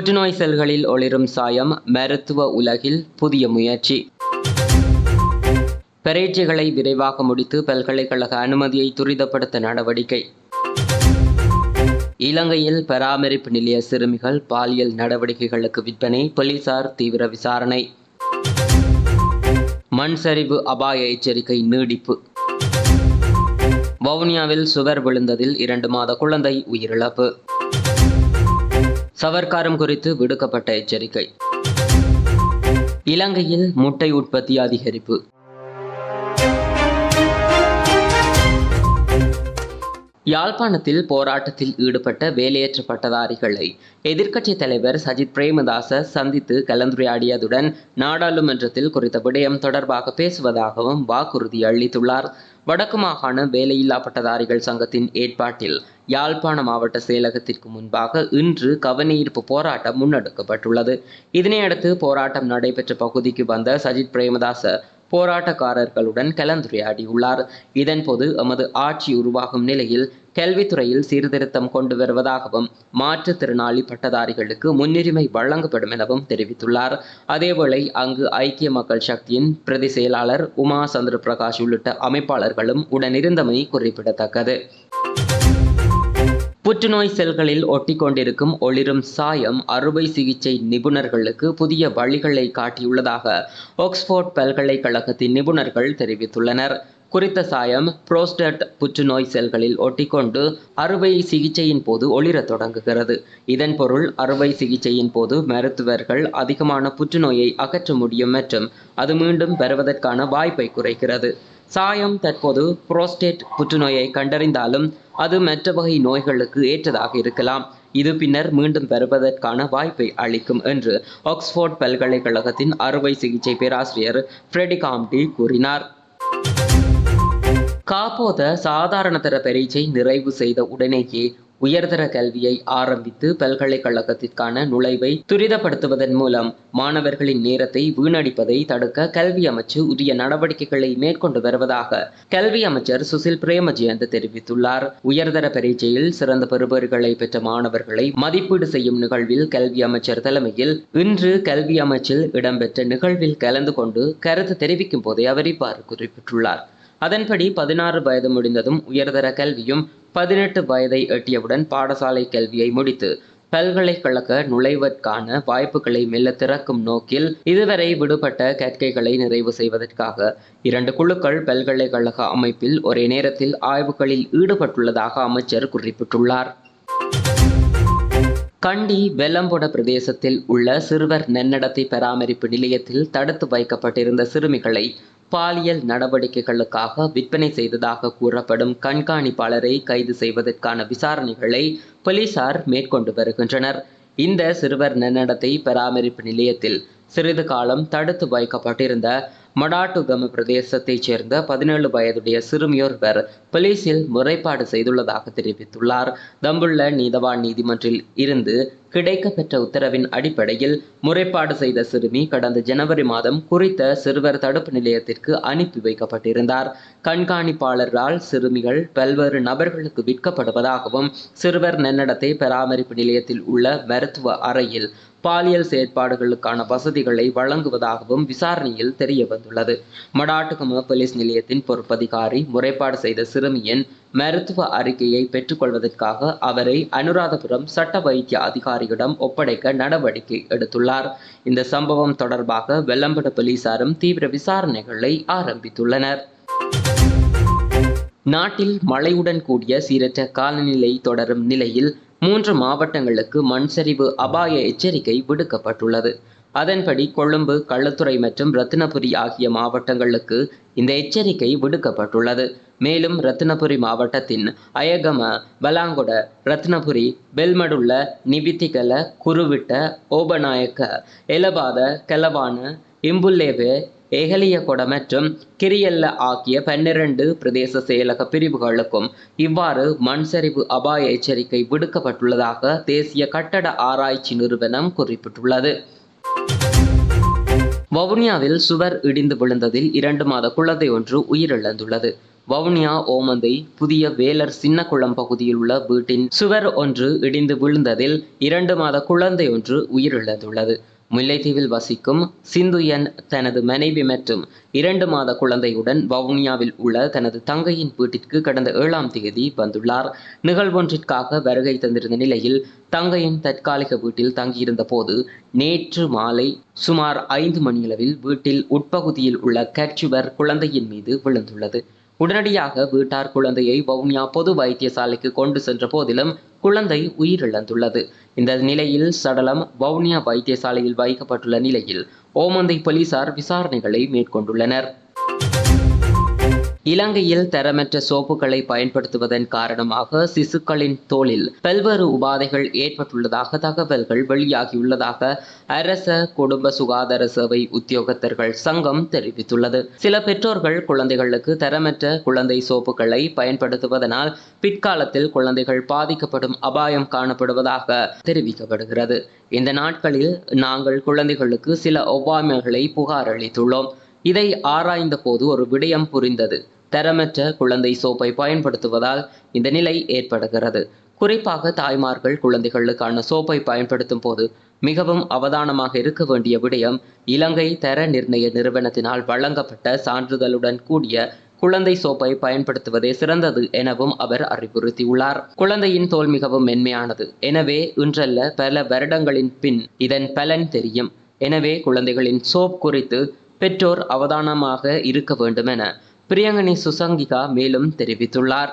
புற்றுநோய் செல்களில் ஒளிரும் சாயம் மருத்துவ உலகில் புதிய முயற்சி. பரீட்சைகளை விரைவாக முடித்து பல்கலைக்கழக அனுமதியை துரிதப்படுத்த நடவடிக்கை. இலங்கையில் பராமரிப்பு நிலைய சிறுமிகள் பாலியல் நடவடிக்கைகளுக்கு விற்பனை போலீசார் தீவிர விசாரணை. மண் சரிவு அபாய எச்சரிக்கை நீடிப்பு. வவுனியாவில் சுவர் விழுந்ததில் இரண்டு மாத குழந்தை உயிரிழப்பு. சவர்க்காரம் குறித்து விடுக்கப்பட்ட எச்சரிக்கை. இலங்கையில் முட்டை உற்பத்தி அதிகரிப்பு. யாழ்ப்பாணத்தில் போராட்டத்தில் ஈடுபட்ட வேலையற்ற பட்டதாரிகளை எதிர்க்கட்சித் தலைவர் சஜித் பிரேமதாச சந்தித்து கலந்துரையாடியதுடன் நாடாளுமன்றத்தில் குறித்த விடயம் தொடர்பாக பேசுவதாகவும் வாக்குறுதி அளித்துள்ளார். வடக்கு மாகாண வேலையில்லா பட்டதாரிகள் சங்கத்தின் ஏற்பாட்டில் யாழ்ப்பாண மாவட்ட செயலகத்திற்கு முன்பாக இன்று கவனஈர்ப்பு போராட்டம் முன்னெடுக்கப்பட்டுள்ளது. இதனையடுத்து போராட்டம் நடைபெற்ற பகுதிக்கு வந்த சஜித் பிரேமதாச போராட்டக்காரர்களுடன் கலந்துரையாடியுள்ளார். இதன்போது எமது ஆட்சி உருவாகும் நிலையில் கல்வித்துறையில் சீர்திருத்தம் கொண்டு வருவதாகவும் மாற்றுத்திறனாளி பட்டதாரிகளுக்கு முன்னுரிமை வழங்கப்படும் எனவும் தெரிவித்துள்ளார். அதேவேளை அங்கு ஐக்கிய மக்கள் சக்தியின் பிரதி செயலாளர் உமா சந்திர பிரகாஷ் உள்ளிட்ட அமைப்பாளர்களும் உடனிருந்தமை குறிப்பிடத்தக்கது. புற்றுநோய் செல்களில் ஒட்டிக்கொண்டிருக்கும் ஒளிரும் சாயம் அறுவை சிகிச்சை நிபுணர்களுக்கு புதிய வழிகளை காட்டியுள்ளதாக ஆக்ஸ்போர்ட் பல்கலைக்கழகத்தின் நிபுணர்கள் தெரிவித்துள்ளனர். குறித்த சாயம் புரோஸ்டட் புற்றுநோய் செல்களில் ஒட்டிக்கொண்டு அறுவை சிகிச்சையின் போது ஒளிரத் தொடங்குகிறது. இதன் பொருள் அறுவை சிகிச்சையின் போது மருத்துவர்கள் அதிகமான புற்றுநோயை அகற்ற முடியும் மற்றும் அது மீண்டும் பெறுவதற்கான வாய்ப்பை குறைக்கிறது. சாயம் தற்போது புரோஸ்டேட் புற்றுநோயை கண்டறிந்தாலும் அது மற்ற வகை நோய்களுக்கு ஏற்றதாக இருக்கலாம். இது பின்னர் மீண்டும் பெறுவதற்கான வாய்ப்பை அளிக்கும் என்று ஆக்ஸ்போர்ட் பல்கலைக்கழகத்தின் அறுவை சிகிச்சை பேராசிரியர் ஃப்ரெடி காம்டி கூறினார். காப்போத சாதாரணதர பரீட்சை நிறைவு செய்த உடனேயே உயர்தர கல்வியை ஆரம்பித்து பல்கலைக்கழகத்திற்கான நுழைவை துரிதப்படுத்துவதன் மூலம் மாணவர்களின் நேரத்தை வீணடிப்பதை தடுக்க கல்வி அமைச்சு உரிய நடவடிக்கைகளை மேற்கொண்டு வருவதாக கல்வி அமைச்சர் சுசில் பிரேமஜயந்த் தெரிவித்துள்ளார். உயர்தர பரீட்சையில் சிறந்த பெறுபர்களை பெற்ற மாணவர்களை மதிப்பீடு செய்யும் நிகழ்வில் கல்வி அமைச்சர் தலைமையில் இன்று கல்வி அமைச்சில் இடம்பெற்ற நிகழ்வில் கலந்து கொண்டு கருத்து தெரிவிக்கும் போதே அவர் இவ்வாறு குறிப்பிட்டுள்ளார். அதன்படி பதினாறு வயது முடிந்ததும் உயர்தர கல்வியும் பதினெட்டு வயதை எட்டியவுடன் பாடசாலை கல்வியை முடித்து பல்கலைக்கழக நுழைவதற்கான வாய்ப்புகளை மெல்ல திறக்கும் நோக்கில் இதுவரை விடுபட்ட கற்கைகளை நிறைவு செய்வதற்காக இரண்டு குழுக்கள் பல்கலைக்கழக அமைப்பில் ஒரே நேரத்தில் ஆய்வுகளில் ஈடுபட்டுள்ளதாக அமைச்சர் குறிப்பிட்டுள்ளார். கண்டி வெள்ளம்பொட பிரதேசத்தில் உள்ள சிறுவர் நன்னடத்தை பராமரிப்பு நிலையத்தில் தடுத்து வைக்கப்பட்டிருந்த சிறுமிகளை பாலியல் நடவடிக்கைகளுக்காக விற்பனை செய்ததாக கூறப்படும் கண்காணிப்பாளரை கைது செய்வதற்கான விசாரணைகளை போலீசார் மேற்கொண்டு வருகின்றனர். இந்த சிறுவர் நன்னடத்தை பராமரிப்பு நிலையத்தில் சிறிது காலம் தடுத்து வைக்கப்பட்டிருந்த மடாட்டுகம பிரதேசத்தைச் சேர்ந்த பதினேழு வயதுடைய சிறுமியொருவர் போலீசில் முறைப்பாடு செய்துள்ளதாக தெரிவித்துள்ளார். தம்புள்ள நீதவான் நீதிமன்றில் இருந்து கிடைக்கப்பெற்ற உத்தரவின் அடிப்படையில் முறைப்பாடு செய்த சிறுமி கடந்த ஜனவரி மாதம் குறித்த சிறுவர் தடுப்பு நிலையத்திற்கு அனுப்பி வைக்கப்பட்டிருந்தார். கண்காணிப்பாளரால் சிறுமிகள் பல்வேறு நபர்களுக்கு விற்கப்படுவதாகவும் சிறுவர் நன்னடத்தை பராமரிப்பு நிலையத்தில் உள்ள மருத்துவ அறையில் பாலியல் செயற்பாடுகளுக்கான வசதிகளை வழங்குவதாகவும் விசாரணையில் தெரிய வந்துள்ளது மடாட்டுகம போலீஸ் நிலையத்தின் பொறுப்பதிகாரி முறைப்பாடு செய்த சிறுமியின் மருத்துவ அறிக்கையை பெற்றுக்கொள்வதற்காக அவரை அனுராதபுரம் சட்ட வைத்திய அதிகாரியிடம் ஒப்படைக்க நடவடிக்கை எடுத்துள்ளார். இந்த சம்பவம் தொடர்பாக வெள்ளம்பட போலீசாரும் தீவிர விசாரணைகளை ஆரம்பித்துள்ளனர். நாட்டில் மழையுடன் கூடிய சீரற்ற காலநிலை தொடரும் நிலையில் மூன்று மாவட்டங்களுக்கு மண் சரிவு அபாய எச்சரிக்கை விடுக்கப்பட்டுள்ளது. அதன்படி கொழும்பு கள்ளத்துறை மற்றும் ரத்தினபுரி ஆகிய மாவட்டங்களுக்கு இந்த எச்சரிக்கை விடுக்கப்பட்டுள்ளது. மேலும் ரத்தினபுரி மாவட்டத்தின் அயகம பலாங்கொட ரத்னபுரி பெல்மடுள்ள நிபித்திகல குருவிட்ட ஓபநாயக்க எலபாத கெலவான இம்புல்லேவே ஏகலியகொட மற்றும் கிரியல்ல ஆகிய பன்னிரண்டு பிரதேச செயலக பிரிவுகளுக்கும் இவ்வாறு மண் சரிவு அபாய எச்சரிக்கை விடுக்கப்பட்டுள்ளதாக தேசிய கட்டட ஆராய்ச்சி நிறுவனம் குறிப்பிட்டுள்ளது. வவுனியாவில் சுவர் இடிந்து விழுந்ததில் இரண்டு மாத குழந்தை ஒன்று உயிரிழந்துள்ளது. வவுனியா ஓமந்தை புதிய வேலர் சின்னக்குளம் பகுதியில் உள்ள வீட்டின் சுவர் ஒன்று இடிந்து விழுந்ததில் இரண்டு மாத குழந்தை ஒன்று உயிரிழந்துள்ளது. முல்லைத்தீவில் வசிக்கும் சிந்துயன் தனது மனைவி மற்றும் இரண்டு மாத குழந்தையுடன் வவுனியாவில் உள்ள தனது தங்கையின் வீட்டிற்கு கடந்த ஏழாம் தேதி வந்துள்ளார். நிகழ்வொன்றிற்காக வருகை தந்திருந்த நிலையில் தங்கையின் தற்காலிக வீட்டில் தங்கியிருந்த போது நேற்று மாலை சுமார் ஐந்து மணியளவில் வீட்டில் உட்பகுதியில் உள்ள கட்சுவர் குழந்தையின் மீது விழுந்துள்ளது. உடனடியாக வீட்டார் குழந்தையை வவுனியா பொது வைத்தியசாலைக்கு கொண்டு சென்ற போதிலும் குழந்தை உயிரிழந்துள்ளது. இந்த நிலையில் சடலம் வவுனியா வைத்தியசாலையில் வைக்கப்பட்டுள்ள நிலையில் ஓமந்தை போலீசார் விசாரணைகளை மேற்கொண்டுள்ளனர். இலங்கையில் தரமற்ற சோப்புகளை பயன்படுத்துவதன் காரணமாக சிசுக்களின் தோலில் பல்வேறு உபாதைகள் ஏற்பட்டுள்ளதாக தகவல்கள் வெளியாகியுள்ளதாக அரச குடும்ப சுகாதார சேவை உத்தியோகத்தர்கள் சங்கம் தெரிவித்துள்ளது. சில பெற்றோர்கள் குழந்தைகளுக்கு தரமற்ற குழந்தை சோப்புகளை பயன்படுத்துவதனால் பிற்காலத்தில் குழந்தைகள் பாதிக்கப்படும் அபாயம் காணப்படுவதாக தெரிவிக்கப்படுகிறது. இந்த நாட்களில் நாங்கள் குழந்தைகளுக்கு சில ஒவ்வாமைகளை புகார் அளித்துள்ளோம். இதை ஆராய்ந்த போது ஒரு விடயம் புரிந்தது. தரமற்ற குழந்தை சோப்பை பயன்படுத்துவதால் இந்த நிலை ஏற்படுகிறது. குறிப்பாக தாய்மார்கள் குழந்தைகளுக்கான சோப்பை பயன்படுத்தும் போது மிகவும் அவதானமாக இருக்க வேண்டிய விடயம் இலங்கை தர நிர்ணய நிறுவனத்தினால் வழங்கப்பட்ட சான்றிதழுடன் கூடிய குழந்தை சோப்பை பயன்படுத்துவதே சிறந்தது எனவும் அவர் அறிவுறுத்தியுள்ளார். குழந்தையின் தோல் மிகவும் மென்மையானது. எனவே இன்றல்ல பல வருடங்களின் பின் இதன் பலன் தெரியும். எனவே குழந்தைகளின் சோப் குறித்து பெற்றோர் அவதானமாக இருக்க வேண்டும் என பிரியங்கனி சுசங்கிகா மேலும் தெரிவித்துள்ளார்.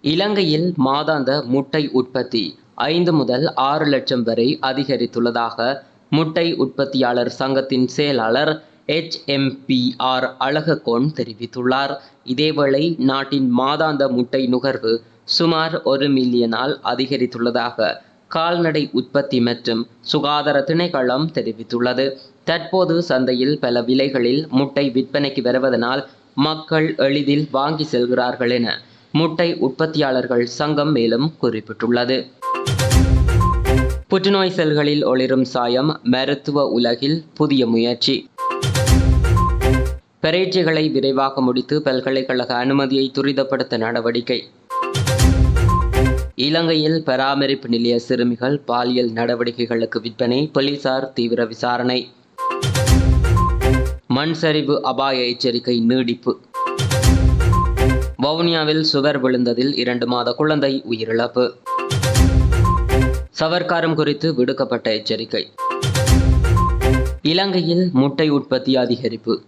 இலங்கையில் மாதாந்த முட்டை உற்பத்தி ஐந்து முதல் ஆறு லட்சம் வரை அதிகரித்துள்ளதாக முட்டை உற்பத்தியாளர் சங்கத்தின் செயலாளர் HMPR அழககோன் தெரிவித்துள்ளார். இதேவேளை நாட்டின் மாதாந்த முட்டை நுகர்வு சுமார் ஒரு மில்லியனால் அதிகரித்துள்ளதாக கால்நடை உற்பத்தி மற்றும் சுகாதார திணைக்களம் தெரிவித்துள்ளது. தற்போது சந்தையில் பல விலைகளில் முட்டை விற்பனைக்கு வருவதனால் மக்கள் எளிதில் வாங்கி செல்கிறார்கள் என முட்டை உற்பத்தியாளர்கள் சங்கம் மேலும் குறிப்பிட்டுள்ளது. புற்றுநோய் செல்களில் ஒளிரும் சாயம் மருத்துவ உலகில் புதிய முயற்சி. பரீட்சைகளை விரைவாக முடித்து பல்கலைக்கழக அனுமதியை துரிதப்படுத்த நடவடிக்கை. இலங்கையில் பராமரிப்பு நிலைய சிறுமிகள் பாலியல் நடவடிக்கைகளுக்கு விற்பனை போலீசார் தீவிர விசாரணை. மண் சரிவு அபாய எச்சரிக்கை நீடிப்பு. வவுனியாவில் சுவர் விழுந்ததில் இரண்டு மாத குழந்தை உயிரிழப்பு. சவர்க்காரம் குறித்து விடுக்கப்பட்ட எச்சரிக்கை. இலங்கையில் முட்டை உற்பத்தி அதிகரிப்பு.